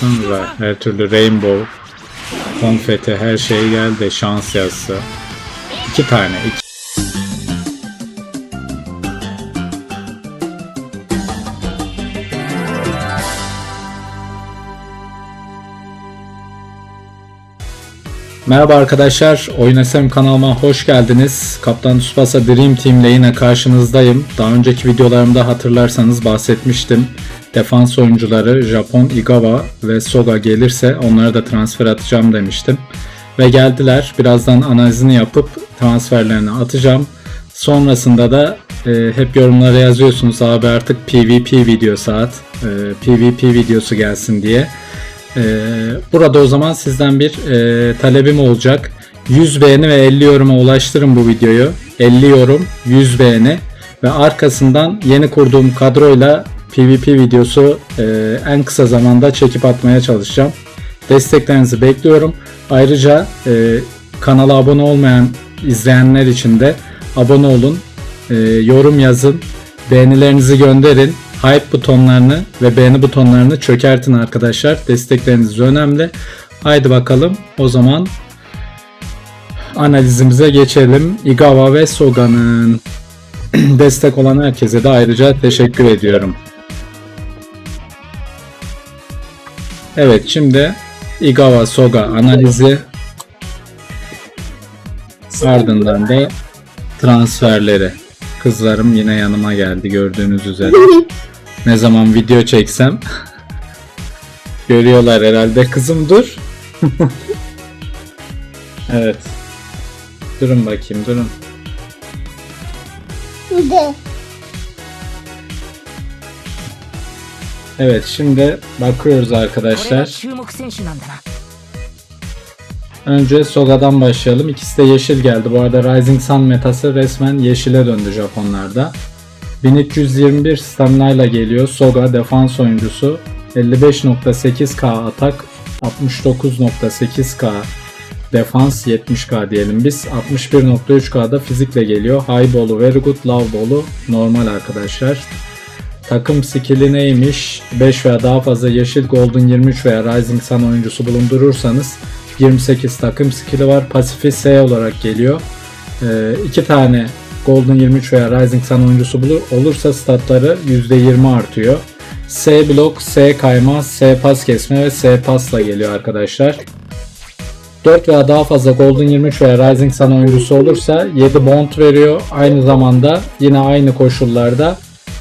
Sonra her türlü rainbow, konfeti her şey geldi şans yazsa. İki tane. Iki. Merhaba arkadaşlar, Oynasem kanalıma hoş geldiniz. Kaptan Tsubasa Dream Team ile yine karşınızdayım. Daha önceki videolarımda hatırlarsanız bahsetmiştim. Defans oyuncuları Japon Igawa ve Soga gelirse onlara da transfer atacağım demiştim. Ve geldiler. Birazdan analizini yapıp transferlerini atacağım. Sonrasında da e, hep yorumlara yazıyorsunuz abi artık PvP video saat. E, PvP videosu gelsin diye. Ee, burada o zaman sizden bir e, talebim olacak. 100 beğeni ve 50 yoruma ulaştırın bu videoyu. 50 yorum, 100 beğeni ve arkasından yeni kurduğum kadroyla PvP videosu e, en kısa zamanda çekip atmaya çalışacağım. Desteklerinizi bekliyorum. Ayrıca e, kanala abone olmayan izleyenler için de abone olun, e, yorum yazın, beğenilerinizi gönderin. Hype butonlarını ve beğeni butonlarını çökertin arkadaşlar. Destekleriniz önemli. Haydi bakalım o zaman analizimize geçelim. Igawa ve Soga'nın destek olan herkese de ayrıca teşekkür ediyorum. Evet şimdi Igawa Soga analizi ardından da transferleri. Kızlarım yine yanıma geldi gördüğünüz üzere. Ne zaman video çeksem görüyorlar herhalde. Kızım dur. evet. Durun bakayım durun. De. Evet şimdi bakıyoruz arkadaşlar. Önce Soga'dan başlayalım. İkisi de yeşil geldi. Bu arada Rising Sun metası resmen yeşile döndü Japonlarda. 1321 stamina ile geliyor. Soga defans oyuncusu. 55.8k atak, 69.8k defans 70k diyelim biz. 61.3k'da fizikle geliyor. High bolu, very good, low bolu normal arkadaşlar. Takım skill'i neymiş? 5 veya daha fazla yeşil Golden 23 veya Rising Sun oyuncusu bulundurursanız 28 takım skill'i var. Pasifi S olarak geliyor. 2 tane Golden 23 veya Rising Sun oyuncusu bulur, olursa statları %20 artıyor. S blok, S kayma, S pas kesme ve S pasla geliyor arkadaşlar. 4 veya daha fazla Golden 23 veya Rising Sun oyuncusu olursa 7 bond veriyor. Aynı zamanda yine aynı koşullarda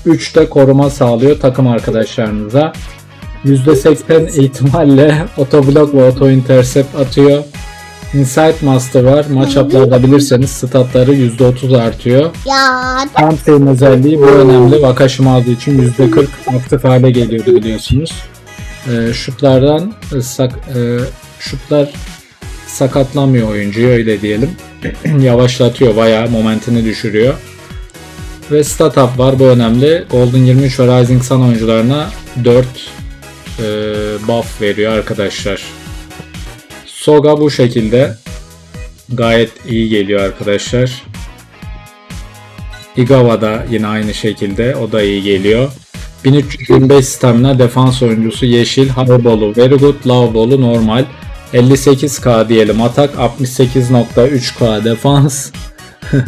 3 de koruma sağlıyor takım arkadaşlarınıza. %80 ihtimalle otoblok ve auto intercept atıyor. Insight Master var. Matchup'larda bilirseniz statları %30 artıyor. Ya özelliği bu önemli. Wakashimazu için %40 aktif hale geliyordu biliyorsunuz. Ee, şutlardan e, sak, e, şutlar sakatlamıyor oyuncuyu öyle diyelim. Yavaşlatıyor bayağı momentini düşürüyor. Ve stat up var bu önemli. Golden 23 ve Rising Sun oyuncularına 4 e, buff veriyor arkadaşlar. Soga bu şekilde gayet iyi geliyor arkadaşlar. Igawa da yine aynı şekilde o da iyi geliyor. 1325 stamina defans oyuncusu yeşil, ball'u very good, low ball'u normal. 58k diyelim atak, 68.3k defans.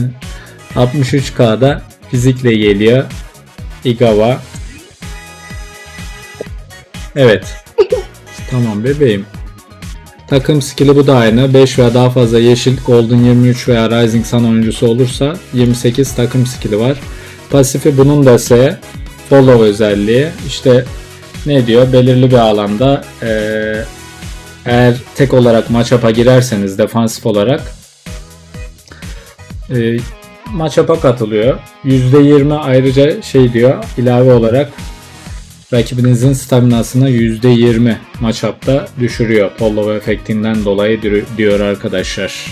63k'da fizikle geliyor. Igawa. Evet. Tamam bebeğim. Takım skill'i bu da aynı. 5 veya daha fazla yeşil, golden 23 veya rising sun oyuncusu olursa 28 takım skill'i var. Pasifi bunun da ise follow özelliği. İşte ne diyor? Belirli bir alanda eee, eğer tek olarak matchup'a girerseniz defansif olarak eee matchup'a katılıyor. %20 ayrıca şey diyor ilave olarak rakibinizin staminasını %20 matchup'ta düşürüyor. Follow efektinden dolayı diyor arkadaşlar.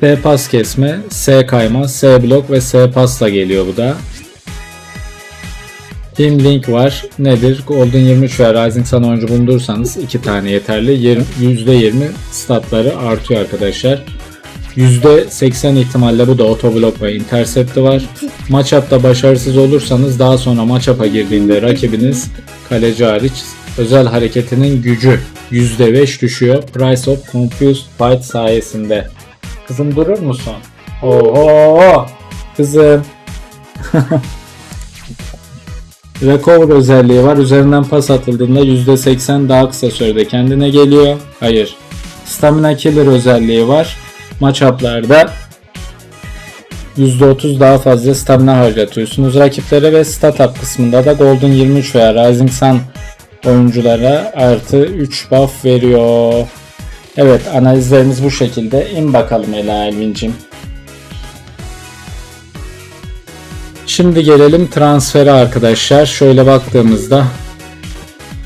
S pas kesme, S kayma, S blok ve S pasla geliyor bu da. Team Link var. Nedir? Golden 23 veya Rising Sun oyuncu bulundursanız 2 tane yeterli. Yir- %20 statları artıyor arkadaşlar. %80 ihtimalle bu da otoblock ve intercept'i var. Matchup'ta başarısız olursanız daha sonra matchup'a girdiğinde rakibiniz kaleci hariç özel hareketinin gücü %5 düşüyor. Price of Confused Fight sayesinde. Kızım durur musun? Oho! Kızım. Recover özelliği var. Üzerinden pas atıldığında %80 daha kısa sürede kendine geliyor. Hayır. Stamina Killer özelliği var. Matchup'larda %30 daha fazla stamina harcatıyorsunuz rakiplere ve startup kısmında da Golden 23 veya Rising Sun oyunculara artı 3 buff veriyor. Evet analizlerimiz bu şekilde. İn bakalım Ela Elvin'cim. Şimdi gelelim transfere arkadaşlar. Şöyle baktığımızda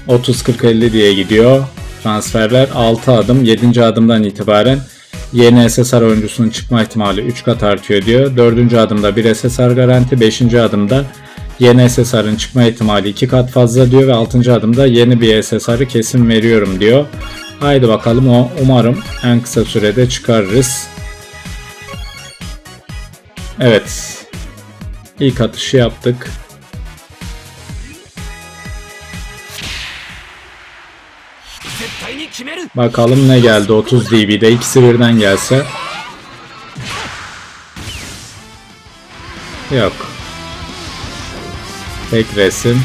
30-40-50 diye gidiyor. Transferler 6 adım. 7. adımdan itibaren yeni SSR oyuncusunun çıkma ihtimali 3 kat artıyor diyor. 4. adımda bir SSR garanti. 5. adımda yeni SSR'ın çıkma ihtimali 2 kat fazla diyor. Ve 6. adımda yeni bir SSR'ı kesin veriyorum diyor. Haydi bakalım o umarım en kısa sürede çıkarırız. Evet. İlk atışı yaptık. Bakalım ne geldi 30 dB'de ikisi birden gelse. Yok. Tek resim.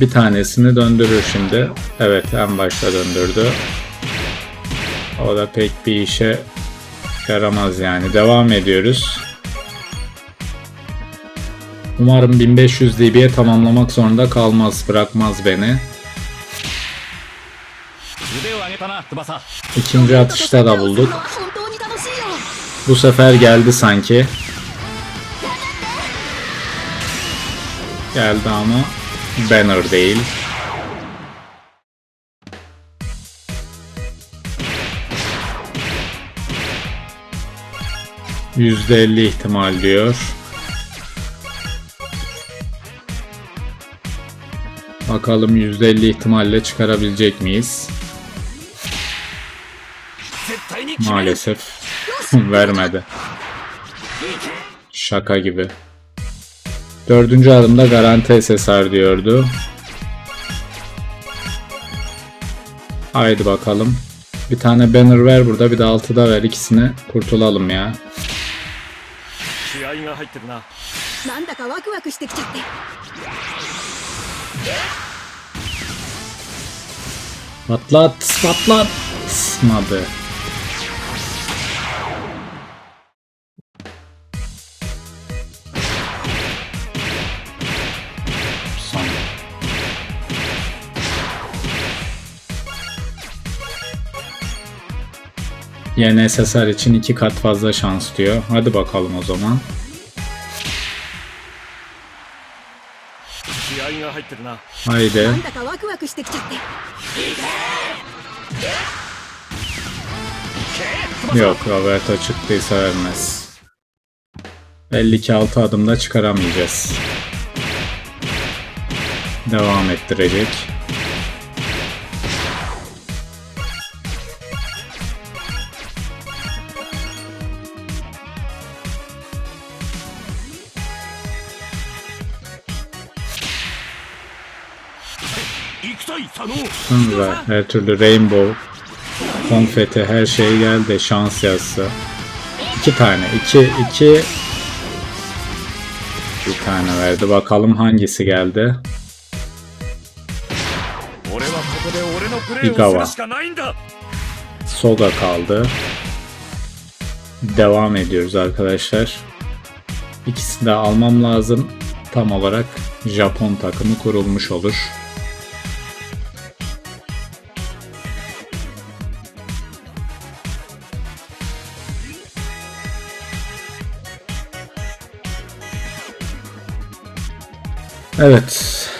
Bir tanesini döndürür şimdi. Evet en başta döndürdü. O da pek bir işe yaramaz yani. Devam ediyoruz. Umarım 1500 dB'ye tamamlamak zorunda kalmaz, bırakmaz beni. İkinci atışta da bulduk. Bu sefer geldi sanki. Geldi ama banner değil. %50 ihtimal diyor. Bakalım %50 ihtimalle çıkarabilecek miyiz? Maalesef vermedi. Şaka gibi. Dördüncü adımda garanti SSR diyordu. Haydi bakalım. Bir tane banner ver burada bir de altı da ver ikisini kurtulalım ya. Patlat patlat. Smadı. Son. Yeni SSR için iki kat fazla şans diyor. Hadi bakalım o zaman. 入ってるな Haydi. なんだかワクワクしてきちゃって Yok Roberto çıktıysa vermez. Belli ki 6 adımda çıkaramayacağız. Devam ettirecek.「 Sonra her türlü rainbow, konfeti her şey geldi şans yazısı. İki tane, iki, iki bir tane verdi. Bakalım hangisi geldi. Igawa. Soga kaldı. Devam ediyoruz arkadaşlar. İkisini de almam lazım. Tam olarak Japon takımı kurulmuş olur. Evet.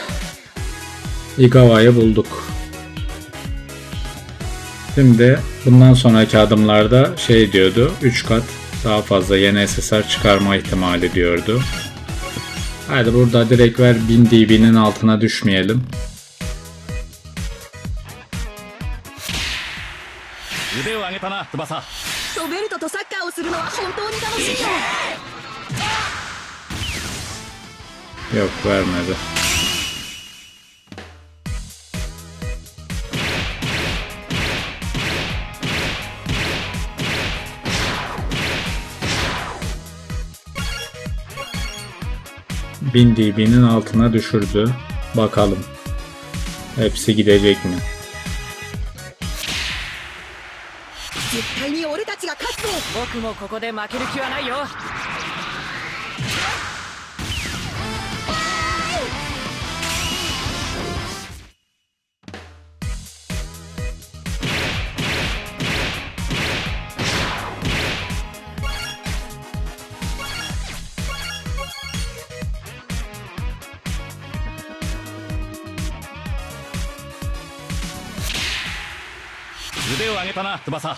Igawa'yı bulduk. Şimdi bundan sonraki adımlarda şey diyordu 3 kat daha fazla yeni SSR çıkarma ihtimali diyordu. Hadi burada direkt ver 1000 dB'nin altına düşmeyelim. Yok vermedi. Bin dB'nin altına düşürdü. Bakalım. Hepsi gidecek mi?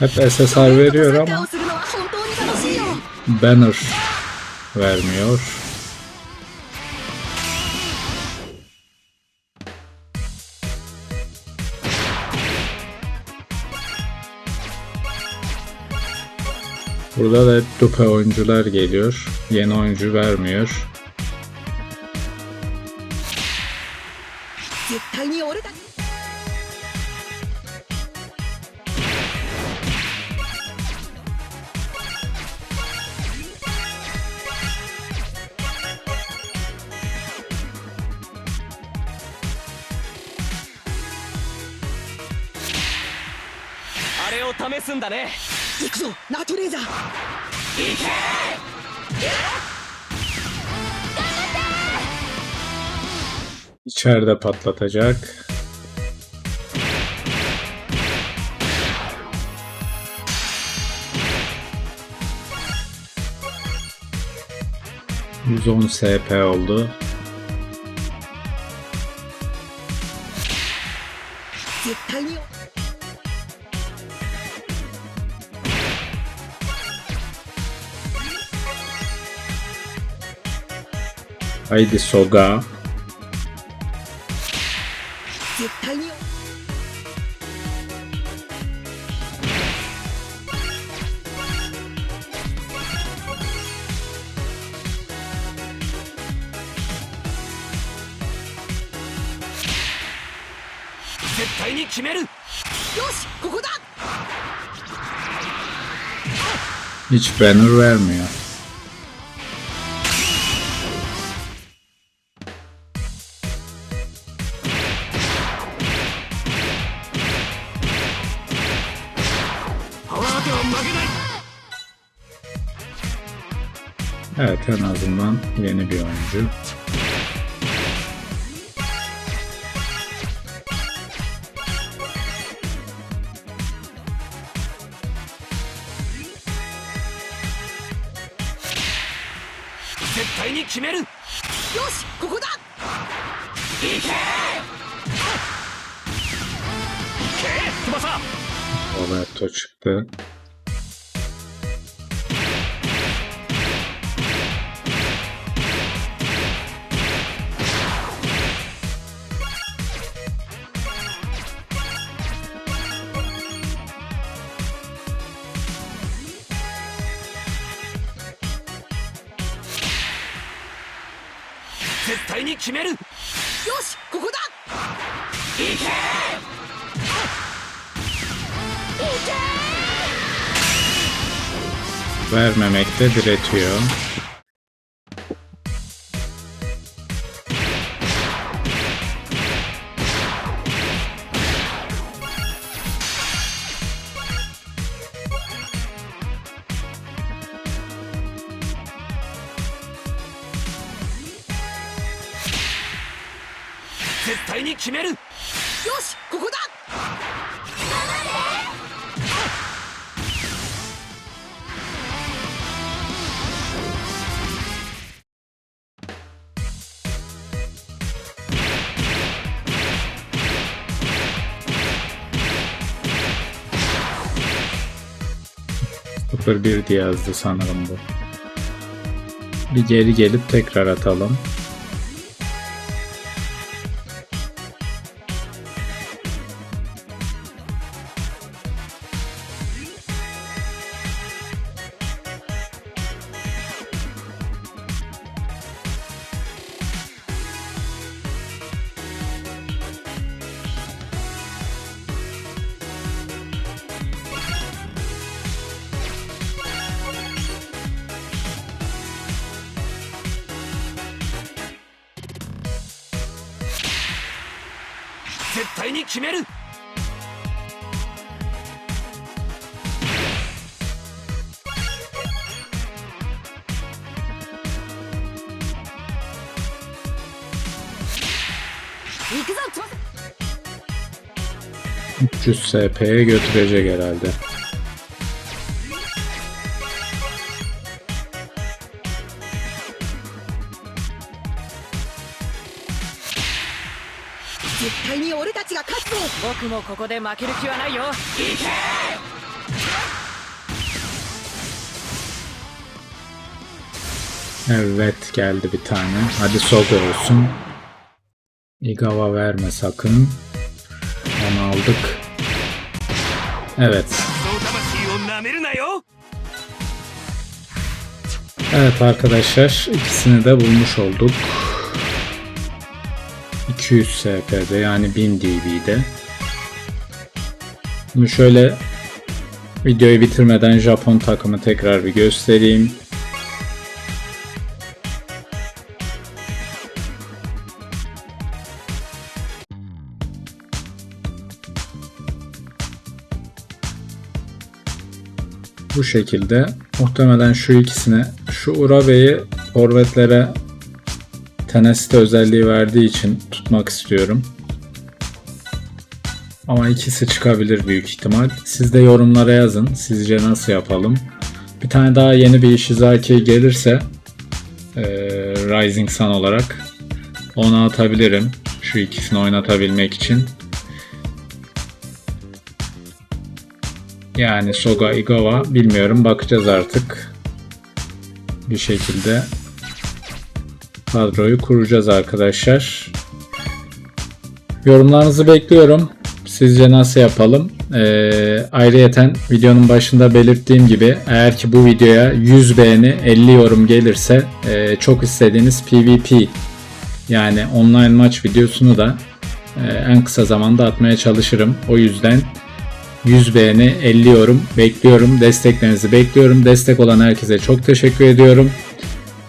Hep SSR veriyor ama Banner vermiyor. Burada da dupe oyuncular geliyor. Yeni oyuncu vermiyor. あれを試すんだね行くぞナトレーザー行けえ İçeride patlatacak. %10 SP oldu. 絶対に Haydi Soga. 絶対に絶対に決めるよしここだ Hiç banner vermiyor. En azından yeni bir oyuncu. "絶対決めるよしここだいけいけ Verme diretiyor. 0-1 diye yazdı sanırım bu. Bir geri gelip tekrar atalım. 絶対に決める 行くぞ挑戦 300 SP'ye götürecek herhalde. ? 僕もここで負ける気はないよ Evet geldi bir tane. Hadi Soga olsun. Igawa verme sakın. Onu aldık. Evet. そう魂をなめるなよ Evet arkadaşlar ikisini de bulmuş olduk. 200 SP'de yani 1000 dB'de. Bunu şöyle videoyu bitirmeden Japon takımı tekrar bir göstereyim. Bu şekilde muhtemelen şu ikisini şu Urabe'yi forvetlere teneste özelliği verdiği için tutmak istiyorum. Ama ikisi çıkabilir büyük ihtimal. Siz de yorumlara yazın. Sizce nasıl yapalım? Bir tane daha yeni bir Ishizaki gelirse eee, Rising Sun olarak onu atabilirim. Şu ikisini oynatabilmek için. Yani Soga Igawa bilmiyorum bakacağız artık. Bir şekilde kadroyu kuracağız arkadaşlar. Yorumlarınızı bekliyorum. Sizce nasıl yapalım? Ee, ayrıyeten videonun başında belirttiğim gibi eğer ki bu videoya 100 beğeni 50 yorum gelirse e, çok istediğiniz PvP yani online maç videosunu da e, en kısa zamanda atmaya çalışırım. O yüzden 100 beğeni, 50 yorum bekliyorum. Desteklerinizi bekliyorum. Destek olan herkese çok teşekkür ediyorum.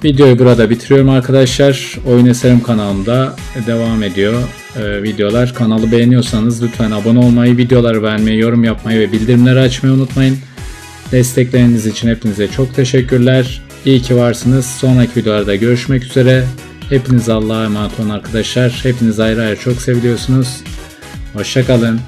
Videoyu burada bitiriyorum arkadaşlar. Oyun Eserim kanalımda devam ediyor e, videolar. Kanalı beğeniyorsanız lütfen abone olmayı, videoları beğenmeyi, yorum yapmayı ve bildirimleri açmayı unutmayın. Destekleriniz için hepinize çok teşekkürler. İyi ki varsınız. Sonraki videolarda görüşmek üzere. Hepiniz Allah'a emanet olun arkadaşlar. Hepiniz ayrı ayrı çok seviliyorsunuz. Hoşçakalın.